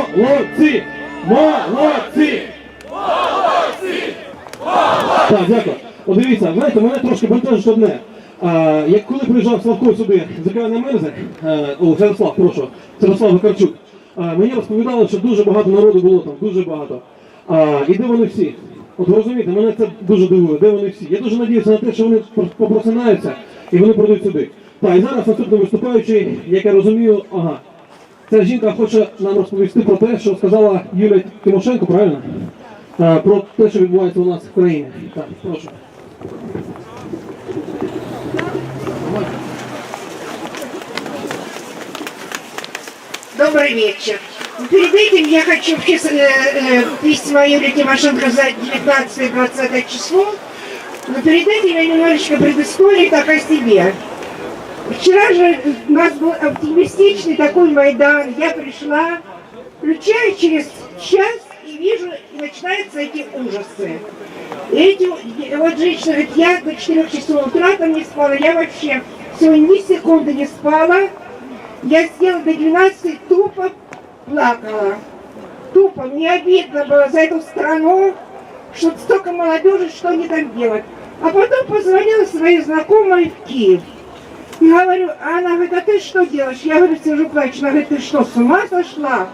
послухаємо. Молодці! Молодці! Так, дякую. От дивіться, знаєте, мене трошки бентежить одне. А, як коли приїжджав Славко сюди з екрана Мерзик, е, о, Святослав, прошу, Святослав Вакарчук, а, мені розповідали, що дуже багато народу було там, дуже багато. А, і де вони всі? От ви розумієте, мене це дуже дивує, де вони всі. Я дуже надіюся на те, що вони попросинаються і вони прийдуть сюди. Так, і зараз наступний виступаючий, як я розумію, ага. Ця жінка хоче нам розповісти про те, що сказала Юлія Тимошенко, правильно? Е, Про те, що відбувається у нас в країні. Так, прошу. Добрый вечер. Перед этим я хочу впис- э, э, письма Юлии Тимошенко за 19-20 число. Но перед этим я немножечко предыстории так о себе. Вчера же у нас был оптимистичный такой Майдан. Я пришла, включаю через час и вижу, и начинаются эти ужасы. И эти, вот женщина говорит, я до 4 часов утра там не спала, я вообще сегодня ни секунды не спала. Я сидела до 12 тупо плакала. Тупо. Мне обидно было за эту страну, что столько молодежи, что они там делают. А потом позвонила своей знакомой в Киев. И говорю, она говорит, а ты что делаешь? Я говорю, сижу плачу. Она говорит, ты что, с ума сошла?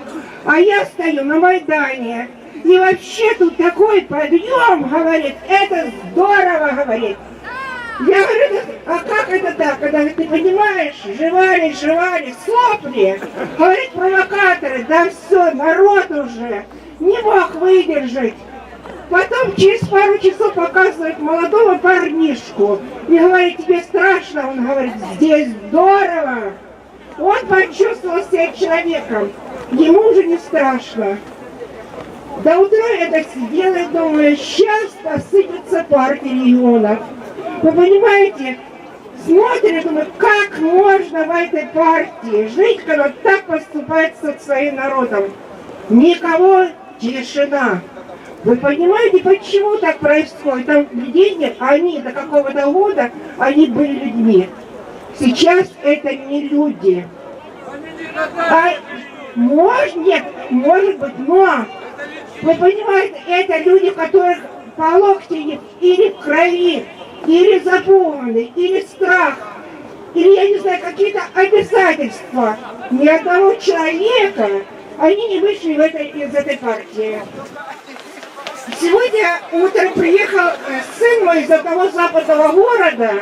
А я стою на Майдане. И вообще тут такой подъем, говорит, это здорово, говорит. Я говорю, а как это так? Когда ты понимаешь, жевали, жевали, сопли. Говорит, провокаторы, да все, народ уже не мог выдержать. Потом через пару часов показывает молодого парнишку. И говорит, тебе страшно? Он говорит, здесь здорово. Он почувствовал себя человеком. Ему уже не страшно. До утра я так сидела и думаю, сейчас посыпется партия регионов. Вы понимаете, смотрю, думаю, как можно в этой партии жить, когда так поступает со своим народом? Никого тишина. Вы понимаете, почему так происходит? Там а они до какого-то года, они были людьми. Сейчас это не люди. А, может, нет, может быть, но вы понимаете, это люди, которых по локти или в крови, или запуганы, или страх, или, я не знаю, какие-то обязательства. Ни одного человека они не вышли в этой, из этой партии. Сегодня утром приехал э, сын мой из одного западного города.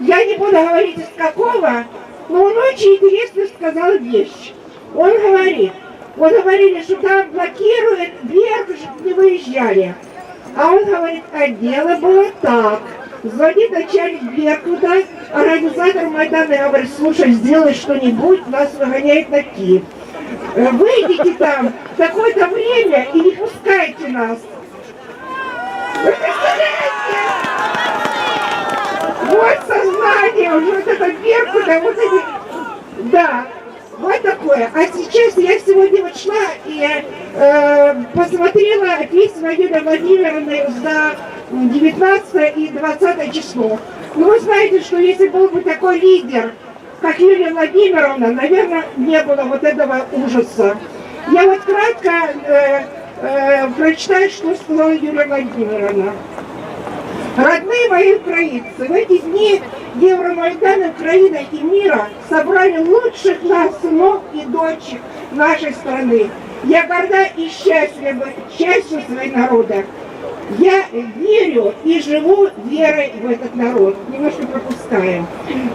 Я не буду говорить из какого, но он очень интересно сказал вещь. Он говорит, вот говорили, что там блокируют чтобы не выезжали. А он говорит, а дело было так. Звонит начальник Беркута, организатор Майдана, и говорит, слушай, сделай что-нибудь, нас выгоняет на Киев. Э, Выйдите там такое-то время и не пускайте нас. Вы? Вот сознание, уже вот это Беркута, вот эти... Да, вот такое. А сейчас я сегодня вот шла и э, посмотрела письма Юлии Владимировны за 19 и 20 число. Ну вы знаете, что если был бы такой лидер, как Юлия Владимировна, наверное, не было вот этого ужаса. Я вот кратко э, э, прочитаю, что сказала Юлия Владимировна. Родные мои украинцы, в эти дни Евромайдана Украины и мира собрали лучших нас сынов и дочек нашей страны. Я горда и счастлива частью своего народа. Я верю и живу верой в этот народ. Немножко пропускаем.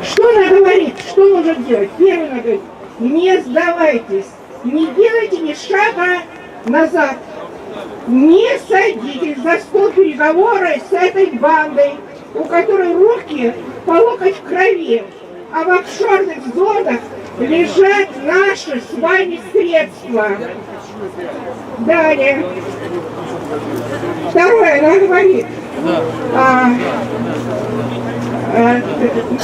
Что надо говорить? Что нужно делать? Первое надо говорить. Не сдавайтесь. Не делайте ни шага назад. Не садитесь за стол переговоры с этой бандой, у которой руки по локоть в крови, а в офшорных зонах лежат наши с вами средства. Далее. Второе, она говорит, а, а,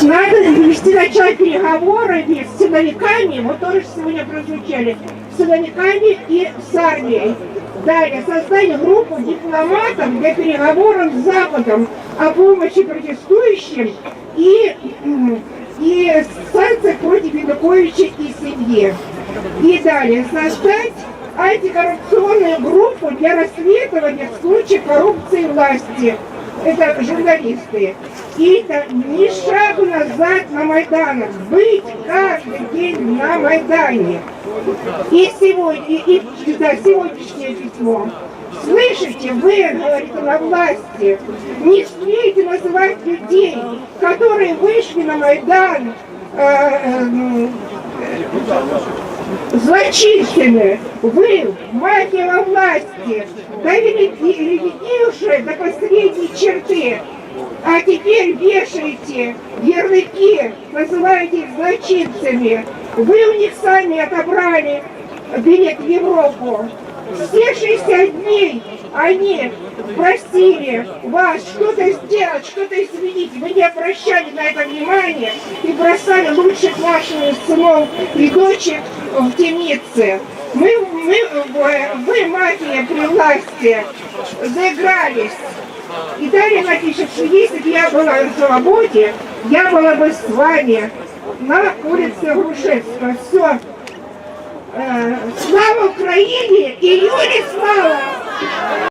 надо вести начало переговоры с силовиками, вот тоже сегодня прозвучали, с силовиками и с армией. Далее, создать группу дипломатов для переговоров с Западом о помощи протестующим и, и санкциях против Януковича и семьи. И далее создать антикоррупционную группу для расследования случаев коррупции власти. Это журналисты. И это не шаг назад на Майданах. Быть каждый день на Майдане. И сегодня, и, и, да, сегодняшнее письмо. Слышите, вы, говорите, на власти, не смейте называть людей, которые вышли на Майдан, э, э, м, злочинцами. Вы, мафия власти, уже до последней черты. А теперь вешаете ярлыки, называете их злочинцами. Вы у них сами отобрали билет в Европу. Все 60 дней они просили вас что-то сделать, что-то изменить. Вы не обращали на это внимания и бросали лучших ваших сынов и дочек в темнице. Мы, мы, вы, вы, мафия при власти, заигрались. И далее напишет, что если бы я была на свободе, я была бы с вами на улице Грушевского. Все. Слава Україні і Юрі слава!